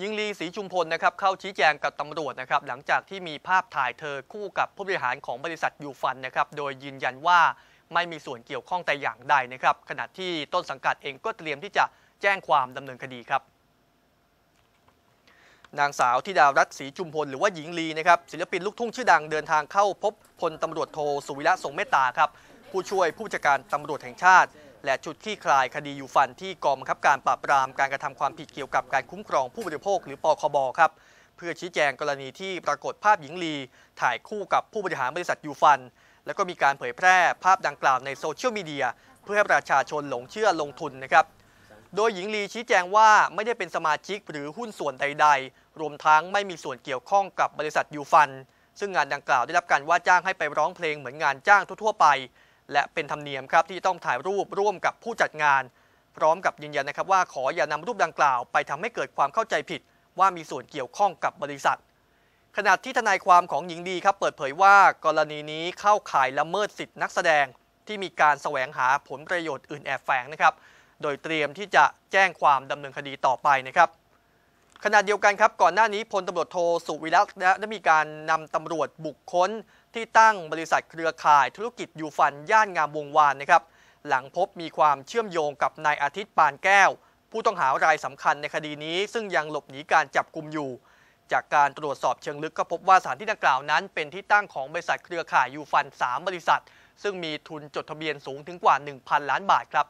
ยิงลีศรีชุมพลนะครับเข้าชี้แจงกับตำรวจนะครับหลังจากที่มีภาพถ่ายเธอคู่กับผู้บริหารของบริษัทยูฟันนะครับโดยยืนยันว่าไม่มีส่วนเกี่ยวข้องแต่อย่างใดนะครับขณะที่ต้นสังกัดเองก็เตรียมที่จะแจ้งความดำเนินคดีครับนางสาวธิดารัตน์ศรีจุมพลหรือว่าหญิงลีนะครับศิลปินลูกทุ่งชื่อดังเดินทางเข้าพบพลตำรวจโทสุวิระทรงเมตตาครับผู้ช่วยผู้จัดการตำรวจแห่งชาติ และชุดคลี่คลายคดียูฟันที่กองบังคับการปราบปรามการกระทำความผิดเกี่ยวกับการคุ้มครองผู้บริโภคหรือปคบครับเพื่อชี้แจงกรณีที่ปรากฏภาพหญิงลี ถ่ายคู่กับผู้บริหารบริษัทยูฟัน แล้วก็มีการเผยแพร่ภาพดังกล่าวในโซเชียลมีเดียเพื่อให้ประชาชนหลงเชื่อลงทุนนะครับโดยหญิงลีชี้แจงว่าไม่ได้เป็นสมาชิกหรือหุ้นส่วนใด ๆ รวมทั้งไม่มีส่วนเกี่ยวข้องกับบริษัทยูฟัน ซึ่งงานดังกล่าวได้รับการว่าจ้างให้ไปร้องเพลงเหมือนงานจ้างทั่วๆไป และเป็นธรรมเนียมครับที่ต้องถ่ายรูปร่วมกับผู้จัดงาน พร้อมกับยืนยันนะครับว่าขออย่านำรูปดังกล่าวไปทำให้เกิดความเข้าใจผิด ว่ามีส่วนเกี่ยวข้องกับบริษัท ขณะที่ทนายความของหญิงดีครับเปิดเผยว่ากรณีนี้เข้าข่ายละเมิดสิทธินักแสดงที่มีการแสวงหาผลประโยชน์อื่นแอบแฝงนะครับ โดยเตรียมที่จะแจ้งความดำเนินคดีต่อไปนะครับ ขณะเดียวกันครับก่อนหน้านี้พลตำรวจโทสุวิรัตได้มีการนำตำรวจบุคคลที่ตั้งบริษัทเครือข่ายธุรกิจยูฟันย่านงามวงวานนะครับหลังพบมีความเชื่อมโยงกับนายอาทิตย์ปานแก้ว ผู้ต้องหารายสำคัญในคดีนี้ ซึ่งยังหลบหนีการจับกลุ่มอยู่ จากการตรวจสอบเชิงลึกก็พบว่าสถานที่ดังกล่าวนั้น เป็นที่ตั้งของบริษัทเครือข่ายยูฟัน 3 บริษัท ซึ่งมีทุนจดทะเบียนสูงถึงกว่า 1,000 ล้านบาทครับ